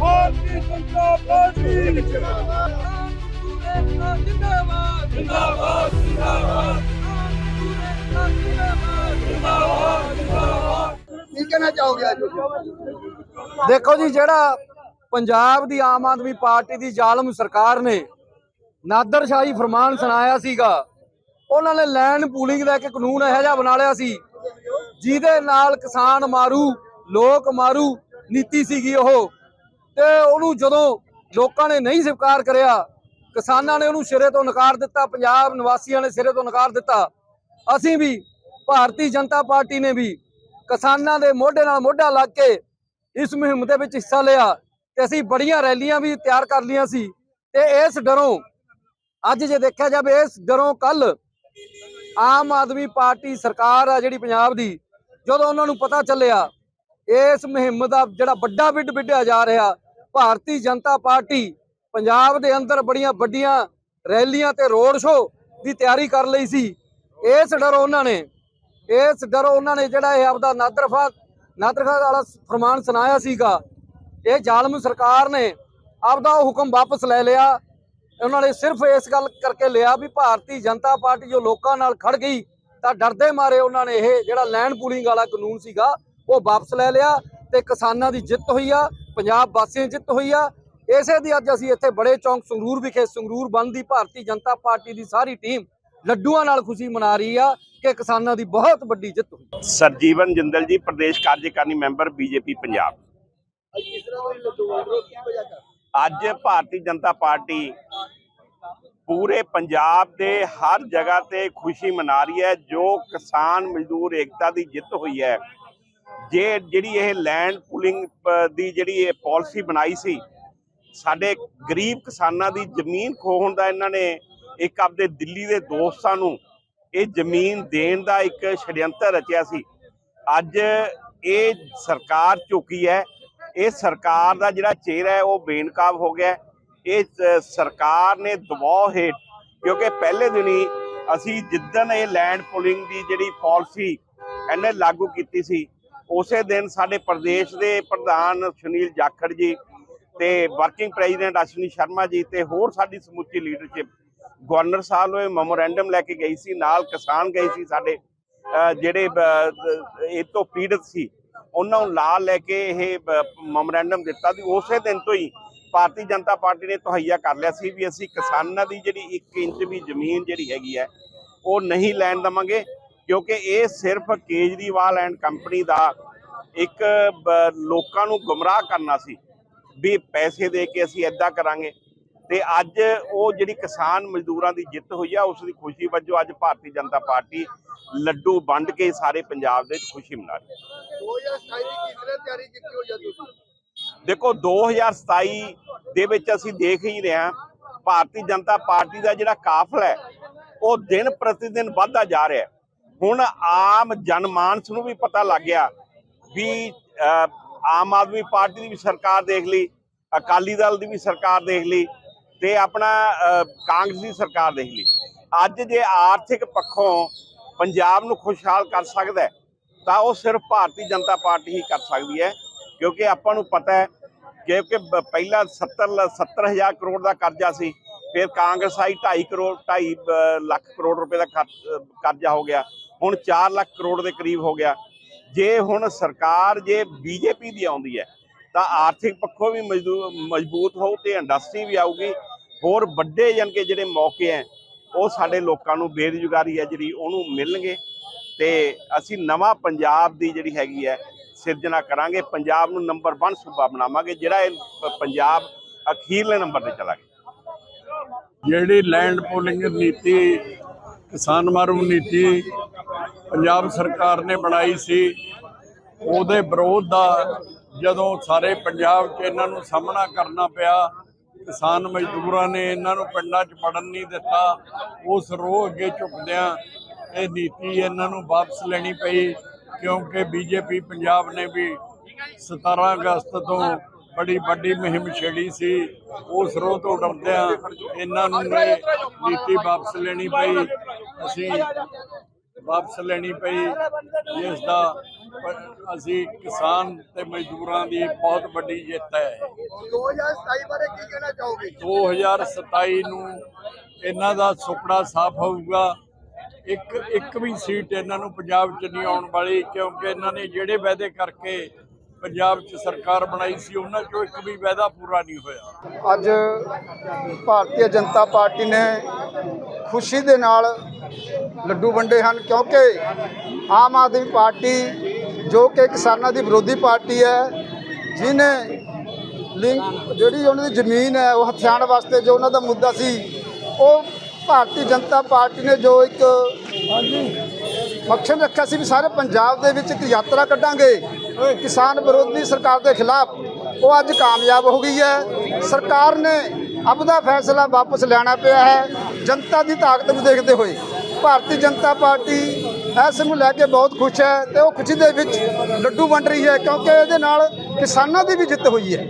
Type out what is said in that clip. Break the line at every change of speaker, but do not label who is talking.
Bharatiya Janata party ਜਿੰਦਾਬਾਦ ਜਿੰਦਾਬਾਦ ਜਿੰਦਾਬਾਦ
ਕੀ ਕਹਿਣਾ ਚਾਹੋਗੇ ਅੱਜ?
ਦੇਖੋ ਜੀ, ਜਿਹੜਾ ਪੰਜਾਬ ਦੀ ਆਮ ਆਦਮੀ ਪਾਰਟੀ ਦੀ ਜ਼ਾਲਮ ਸਰਕਾਰ ਨੇ ਨਾਦਰਸ਼ਾਹੀ ਫਰਮਾਨ ਸੁਣਾਇਆ ਸੀਗਾ, ਉਹਨਾਂ ਨੇ ਲੈਂਡ ਪੂਲਿੰਗ ਦਾ ਇੱਕ ਕਾਨੂੰਨ ਇਹੋ ਜਿਹਾ ਬਣਾ ਲਿਆ ਸੀ, ਜਿਹਦੇ ਨਾਲ ਕਿਸਾਨ ਮਾਰੂ, ਲੋਕ ਮਾਰੂ ਨੀਤੀ ਸੀਗੀ ਉਹ। ਤੇ ਉਹਨੂੰ ਜਦੋਂ ਲੋਕਾਂ ਨੇ ਨਹੀਂ ਸਵੀਕਾਰ ਕਰਿਆ, ਕਿਸਾਨਾਂ ਨੇ ਉਹਨੂੰ ਸਿਰੇ ਤੋਂ ਨਕਾਰ ਦਿੱਤਾ, ਪੰਜਾਬ ਨਿਵਾਸੀਆਂ ਨੇ ਸਿਰੇ ਤੋਂ ਨਕਾਰ ਦਿੱਤਾ। ਅਸੀਂ ਵੀ, ਭਾਰਤੀ ਜਨਤਾ ਪਾਰਟੀ ਨੇ ਵੀ ਕਿਸਾਨਾਂ ਦੇ ਮੋਢੇ ਨਾਲ ਮੋਢਾ ਲਾ ਕੇ ਇਸ ਮੁਹਿੰਮ ਦੇ ਵਿੱਚ ਹਿੱਸਾ ਲਿਆ ਤੇ ਅਸੀਂ ਬੜੀਆਂ ਰੈਲੀਆਂ ਵੀ ਤਿਆਰ ਕਰ ਲਈਆਂ ਸੀ। ਤੇ ਇਸ ਡਰੋਂ, ਅੱਜ ਜੇ ਦੇਖਿਆ ਜਾਵੇ, ਇਸ ਡਰੋਂ ਕੱਲ ਆਮ ਆਦਮੀ ਪਾਰਟੀ ਸਰਕਾਰ ਆ ਜਿਹੜੀ ਪੰਜਾਬ ਦੀ, ਜਦੋਂ ਉਹਨਾਂ ਨੂੰ ਪਤਾ ਚੱਲਿਆ ਇਸ ਮੁਹਿੰਮ ਦਾ ਜਿਹੜਾ ਵੱਡਾ ਵਿੱਢ ਵਿੱਢਿਆ ਜਾ ਰਿਹਾ, ਭਾਰਤੀ ਜਨਤਾ ਪਾਰਟੀ ਪੰਜਾਬ ਦੇ ਅੰਦਰ ਬੜੀਆਂ ਵੱਡੀਆਂ ਰੈਲੀਆਂ ਤੇ ਰੋਡ ਸ਼ੋਅ ਦੀ ਤਿਆਰੀ ਕਰ ਲਈ ਸੀ। ਇਸ ਡਰੋਂ ਉਹਨਾਂ ਨੇ, ਇਸ ਡਰੋਂ ਉਹਨਾਂ ਨੇ ਜਿਹੜਾ ਇਹ ਆਪਦਾ ਨਾਦਰਫਾ ਨਾਦਰਖਾ ਵਾਲਾ ਫਰਮਾਨ ਸੁਣਾਇਆ ਸੀਗਾ। ਇਹ ਜ਼ਾਲਮ ਸਰਕਾਰ ਨੇ ਆਪਦਾ ਉਹ ਹੁਕਮ ਵਾਪਸ ਲੈ ਲਿਆ। ਉਹਨਾਂ ਨੇ ਸਿਰਫ ਇਸ ਗੱਲ ਕਰਕੇ ਲਿਆ ਵੀ ਭਾਰਤੀ ਜਨਤਾ ਪਾਰਟੀ ਜੋ ਲੋਕਾਂ ਨਾਲ ਖੜ ਗਈ ਤਾਂ ਡਰਦੇ ਮਾਰੇ ਉਹਨਾਂ ਨੇ ਇਹ ਜਿਹੜਾ ਲੈਂਡ ਪੂਲਿੰਗ ਵਾਲਾ ਕਾਨੂੰਨ ਸੀਗਾ ਉਹ ਵਾਪਸ ਲੈ ਲਿਆ ਤੇ ਕਿਸਾਨਾਂ ਦੀ ਜਿੱਤ ਹੋਈ ਆ, ਪੰਜਾਬ ਵਾਸੀਆਂ ਦੀ ਜਿੱਤ ਹੋਈ ਆ। ਇਸੇ ਦੀ ਅੱਜ ਅਸੀਂ ਇੱਥੇ ਬੜੇ ਚੌਂਕ ਸੰਗਰੂਰ ਵਿਖੇ, ਸੰਗਰੂਰ ਬੰਦ ਦੀ ਭਾਰਤੀ ਜਨਤਾ ਪਾਰਟੀ ਦੀ ਸਾਰੀ ਟੀਮ ਲੱਡੂਆਂ ਨਾਲ ਖੁਸ਼ੀ ਮਨਾ ਰਹੀ ਆ ਕਿ ਕਿਸਾਨਾਂ ਦੀ ਬਹੁਤ ਵੱਡੀ ਜਿੱਤ ਹੋਈ।
ਸਰਜੀਵਨ ਜਿੰਦਲ ਜੀ, ਪ੍ਰਦੇਸ਼ ਕਾਰਜਕਾਰਨੀ ਮੈਂਬਰ ਬੀਜੇਪੀ ਪੰਜਾਬ।
ਅੱਜ
ਅੱਜ ਭਾਰਤੀ ਜਨਤਾ ਪਾਰਟੀ ਪੂਰੇ ਪੰਜਾਬ ਦੇ ਹਰ ਜਗ੍ਹਾ ਤੇ ਖੁਸ਼ੀ ਮਨਾ ਰਹੀ ਹੈ, ਜੋ ਕਿਸਾਨ ਮਜ਼ਦੂਰ ਏਕਤਾ ਦੀ ਜਿੱਤ ਹੋਈ ਹੈ। ਜੇ ਜਿਹੜੀ ਇਹ ਲੈਂਡ ਪੂਲਿੰਗ ਦੀ ਜਿਹੜੀ ਇਹ ਪਾਲਿਸੀ ਬਣਾਈ ਸੀ, ਸਾਡੇ ਗਰੀਬ ਕਿਸਾਨਾਂ ਦੀ ਜ਼ਮੀਨ ਖੋਹਣ ਦਾ ਇਹਨਾਂ ਨੇ, ਇੱਕ ਆਪਦੇ ਦਿੱਲੀ ਦੇ ਦੋਸਤਾਂ ਨੂੰ ਇਹ ਜ਼ਮੀਨ ਦੇਣ ਦਾ ਇੱਕ ਛੜਯੰਤਰ ਰਚਿਆ ਸੀ। ਅੱਜ ਇਹ ਸਰਕਾਰ ਝੁਕੀ ਹੈ, ਇਹ ਸਰਕਾਰ ਦਾ ਜਿਹੜਾ ਚਿਹਰਾ ਹੈ ਉਹ ਬੇਨਕਾਬ ਹੋ ਗਿਆ। ਇਹ ਸਰਕਾਰ ਨੇ ਦਬਾਅ ਹੇਠ, ਕਿਉਂਕਿ ਪਹਿਲੇ ਦਿਨੀ ਅਸੀਂ ਜਿੱਦਣ ਇਹ ਲੈਂਡ ਪੁਲਿੰਗ ਦੀ ਜਿਹੜੀ ਪਾਲਿਸੀ ਇਹਨੇ ਲਾਗੂ ਕੀਤੀ ਸੀ ਉਸੇ ਦਿਨ ਸਾਡੇ ਪ੍ਰਦੇਸ਼ ਦੇ ਪ੍ਰਧਾਨ ਸੁਨੀਲ ਜਾਖੜ ਜੀ ਤੇ ਵਰਕਿੰਗ ਪ੍ਰੈਜ਼ੀਡੈਂਟ ਅਸ਼ਵਨੀ ਸ਼ਰਮਾ ਜੀ ਤੇ ਹੋਰ ਸਾਡੀ ਸਮੁੱਚੀ ਲੀਡਰਸ਼ਿਪ ਗਵਰਨਰ ਸਾਹਿਬ ਨੂੰ ਇਹ ਮੈਮੋਰੈਂਡਮ ਲੈ ਕੇ ਗਈ ਸੀ, ਨਾਲ ਕਿਸਾਨ ਗਏ ਸੀ ਸਾਡੇ ਜਿਹੜੇ ਇਹ ਤੋਂ ਪੀੜਤ ਸੀ, ਉਹਨਾਂ ਨੂੰ ਨਾਲ ਲੈ ਕੇ ਇਹ ਮੈਮੋਰੈਂਡਮ ਦਿੱਤਾ ਸੀ। ਉਸੇ ਦਿਨ ਤੋਂ ਹੀ ਭਾਰਤੀ ਜਨਤਾ ਪਾਰਟੀ ਨੇ ਤਹਈਆ ਕਰ ਲਿਆ ਸੀ ਵੀ ਅਸੀਂ ਕਿਸਾਨਾਂ ਦੀ ਜਿਹੜੀ 1 ਇੰਚ ਵੀ ਜ਼ਮੀਨ ਜਿਹੜੀ ਹੈਗੀ ਹੈ, ਉਹ ਨਹੀਂ ਲੈਣ ਦਵਾਂਗੇ। ਕਿਉਂਕਿ ਇਹ ਸਿਰਫ ਕੇਜਰੀਵਾਲ ਐਂਡ ਕੰਪਨੀ ਦਾ ਇੱਕ ਲੋਕਾਂ ਨੂੰ ਗੁੰਮਰਾਹ ਕਰਨਾ ਸੀ ਵੀ ਪੈਸੇ ਦੇ ਕੇ ਅਸੀਂ ਐਦਾਂ ਕਰਾਂਗੇ। ਤੇ ਅੱਜ ਉਹ ਜਿਹੜੀ ਕਿਸਾਨ ਮਜ਼ਦੂਰਾਂ ਦੀ ਜਿੱਤ ਹੋਈ ਆ ਉਸ ਦੀ ਖੁਸ਼ੀ ਵਜੋਂ ਅੱਜ ਭਾਰਤੀ ਜਨਤਾ ਪਾਰਟੀ ਲੱਡੂ ਵੰਡ ਕੇ ਸਾਰੇ ਪੰਜਾਬ ਦੇ ਵਿੱਚ ਖੁਸ਼ੀ ਮਨਾ ਰਹੀ ਹੈ।
2027 ਦੀ ਕਿਸ ਤਰ੍ਹਾਂ ਤਿਆਰੀ ਕੀਤੀ ਹੋਈ ਹੈ ਤੁਸੀਂ?
ਦੇਖੋ 2027 ਦੇ ਵਿੱਚ ਅਸੀਂ ਦੇਖ ਹੀ ਰਹੇ ਹਾਂ ਭਾਰਤੀ ਜਨਤਾ ਪਾਰਟੀ ਦਾ ਜਿਹੜਾ ਕਾਫਲਾ ਹੈ ਉਹ ਦਿਨ ਪ੍ਰਤੀ ਦਿਨ ਵੱਧਦਾ ਜਾ ਰਿਹਾ ਹੈ। ਹੁਣ ਆਮ ਜਨਮਾਨਸ ਨੂੰ ਵੀ ਪਤਾ ਲੱਗ ਗਿਆ ਵੀ ਆਮ ਆਦਮੀ ਪਾਰਟੀ ਦੀ ਵੀ ਸਰਕਾਰ ਦੇਖ ਲਈ, ਅਕਾਲੀ ਦਲ ਦੀ ਵੀ ਸਰਕਾਰ ਦੇਖ ਲਈ ਤੇ ਆਪਣਾ ਕਾਂਗਰਸ ਦੀ ਸਰਕਾਰ ਦੇਖ ਲਈ। ਅੱਜ ਜੇ ਆਰਥਿਕ ਪੱਖੋਂ ਪੰਜਾਬ ਨੂੰ ਖੁਸ਼ਹਾਲ ਕਰ ਸਕਦਾ ਤਾਂ ਉਹ ਸਿਰਫ ਭਾਰਤੀ ਜਨਤਾ ਪਾਰਟੀ ਹੀ ਕਰ ਸਕਦੀ ਹੈ, ਕਿਉਂਕਿ ਆਪਾਂ ਨੂੰ ਪਤਾ ਹੈ ਕਿਉਂਕਿ ਪਹਿਲਾਂ 70 ਲ- 70000 ਕਰੋੜ ਦਾ ਕਰਜ਼ਾ ਸੀ ਫਿਰ ਕਾਂਗਰਸ ਆਈ 2.5 ਕਰੋੜ 2.5 ਲੱਖ ਕਰੋੜ ਰੁਪਏ ਦਾ ਕਰਜ਼ਾ ਹੋ ਗਿਆ। ਹੁਣ 4 ਲੱਖ ਕਰੋੜ ਦੇ ਕਰੀਬ ਹੋ ਗਿਆ। ਜੇ ਹੁਣ ਸਰਕਾਰ ਜੇ ਬੀਜੇਪੀ ਦੀ ਆਉਂਦੀ ਹੈ, ਤਾਂ ਆਰਥਿਕ ਪੱਖੋਂ ਵੀ ਮਜ਼ਦੂ- ਮਜ਼ਬੂਤ ਹੋਊ ਤੇ ਇੰਡਸਟਰੀ ਵੀ ਆਊਗੀ। ਹੋਰ ਵੱਡੇ ਜਾਣੀ ਕਿ ਜਿਹੜੇ ਮੌਕੇ ਹੈ, ਉਹ ਸਾਡੇ ਲੋਕਾਂ ਨੂੰ ਬੇਰੁਜ਼ਗਾਰੀ ਹੈ ਜਿਹੜੀ, ਉਹਨੂੰ ਮਿਲਣਗੇ। ਤੇ ਅਸੀਂ ਨਵਾਂ ਪੰਜਾਬ ਦੀ ਜਿਹੜੀ ਹੈਗੀ ਹੈ, ਸਿਰਜਣਾ ਕਰਾਂਗੇ। ਪੰਜਾਬ ਨੂੰ ਨੰਬਰ 1 ਸੂਬਾ ਬਣਾਵਾਂਗੇ, ਜਿਹੜਾ ਇਹ ਪੰਜਾਬ ਅਖੀਰਲੇ ਨੰਬਰ ਤੇ ਚਲਾ ਗਿਆ
ਜਿਹੜੀ ਲੈਂਡ ਪੋਲਿੰਗ ਨੀਤੀ, ਕਿਸਾਨ ਮਾਰੂ ਨੀਤੀ ਪੰਜਾਬ ਸਰਕਾਰ ਨੇ ਬਣਾਈ ਸੀ, ਉਹਦੇ ਵਿਰੋਧ ਦਾ ਜਦੋਂ ਸਾਰੇ ਪੰਜਾਬ 'ਚ ਇਹਨਾਂ ਨੂੰ ਸਾਹਮਣਾ ਕਰਨਾ ਪਿਆ, ਕਿਸਾਨ ਮਜ਼ਦੂਰਾਂ ਨੇ ਇਹਨਾਂ ਨੂੰ ਪਿੰਡਾਂ 'ਚ ਵੜਨ ਨਹੀਂ ਦਿੱਤਾ, ਉਸ ਰੋਹ ਅੱਗੇ ਝੁਕਦਿਆਂ ਇਹ ਨੀਤੀ ਇਹਨਾਂ ਨੂੰ ਵਾਪਸ ਲੈਣੀ ਪਈ, ਕਿਉਂਕਿ ਬੀਜੇਪੀ ਪੰਜਾਬ ਨੇ ਵੀ 17 ਅਗਸਤ ਤੋਂ ਬੜੀ ਵੱਡੀ ਮੁਹਿੰਮ ਛੇੜੀ ਸੀ। ਉਸ ਰੋਹ ਤੋਂ ਡਰਦਿਆਂ ਇਹਨਾਂ ਨੂੰ ਨੀਤੀ ਵਾਪਸ ਲੈਣੀ ਪਈ। ਅਸੀਂ ਵਾਪਸ ਲੈਣੀ ਪਈ। ਜਿਸ ਦਾ ਅਸੀਂ ਕਿਸਾਨ ਤੇ ਮਜ਼ਦੂਰਾਂ ਦੀ ਬਹੁਤ ਵੱਡੀ ਜਿੱਤ ਹੈ।
2027 ਬਾਰੇ ਕੀ ਕਹਿਣਾ ਚਾਹੋਗੇ?
2027 ਨੂੰ ਇਹਨਾਂ ਦਾ ਸੁਪਨਾ ਸਾਫ਼ ਹੋਊਗਾ। ਇੱਕ ਇੱਕ ਵੀ ਸੀਟ ਇਹਨਾਂ ਨੂੰ ਪੰਜਾਬ 'ਚ ਨਹੀਂ ਆਉਣ ਵਾਲੀ ਕਿਉਂਕਿ ਇਹਨਾਂ ਨੇ ਜਿਹੜੇ ਵਾਅਦੇ ਕਰਕੇ ਪੰਜਾਬ 'ਚ ਸਰਕਾਰ ਬਣਾਈ ਸੀ, ਉਹਨਾਂ 'ਚੋਂ ਇੱਕ ਵੀ ਵਾਅਦਾ ਪੂਰਾ ਨਹੀਂ ਹੋਇਆ।
ਅੱਜ ਭਾਰਤੀ ਜਨਤਾ ਪਾਰਟੀ ਨੇ ਖੁਸ਼ੀ ਦੇ ਨਾਲ ਲੱਡੂ ਵੰਡੇ ਹਨ, ਕਿਉਂਕਿ ਆਮ ਆਦਮੀ ਪਾਰਟੀ ਜੋ ਕਿ ਕਿਸਾਨਾਂ ਦੀ ਵਿਰੋਧੀ ਪਾਰਟੀ ਹੈ ਜਿਨੇ ਲਿੰਕ ਜਿਹੜੀ ਉਹਨਾਂ ਦੀ ਜ਼ਮੀਨ ਹੈ, ਉਹ ਹਥਿਆਣ ਵਾਸਤੇ ਜੋ ਉਹਨਾਂ ਦਾ ਮੁੱਦਾ ਸੀ, ਉਹ ਭਾਰਤੀ ਜਨਤਾ ਪਾਰਟੀ ਨੇ ਜੋ ਇੱਕ ਮਕਸਦ ਰੱਖਿਆ ਸੀ ਵੀ ਸਾਰੇ ਪੰਜਾਬ ਦੇ ਵਿੱਚ ਇੱਕ ਯਾਤਰਾ ਕੱਢਾਂਗੇ। ਕਿਸਾਨ ਵਿਰੋਧੀ ਸਰਕਾਰ ਦੇ ਖਿਲਾਫ ਉਹ ਅੱਜ ਕਾਮਯਾਬ ਹੋ ਗਈ ਹੈ। ਸਰਕਾਰ ਨੇ ਆਪਦਾ ਫੈਸਲਾ ਵਾਪਸ ਲੈਣਾ ਪਿਆ ਹੈ। ਜਨਤਾ ਦੀ ਤਾਕਤ ਨੂੰ ਦੇਖਦੇ ਹੋਏ ਭਾਰਤੀ ਜਨਤਾ ਪਾਰਟੀ ਇਸ ਨੂੰ ਲੈ ਕੇ ਬਹੁਤ ਖੁਸ਼ ਹੈ ਤੇ ਉਹ ਖੁਸ਼ੀ ਦੇ ਵਿੱਚ ਲੱਡੂ ਵੰਡ ਰਹੀ ਹੈ ਕਿਉਂਕਿ ਇਹਦੇ ਨਾਲ ਕਿਸਾਨਾਂ ਦੀ ਵੀ ਜਿੱਤ ਹੋਈ ਹੈ।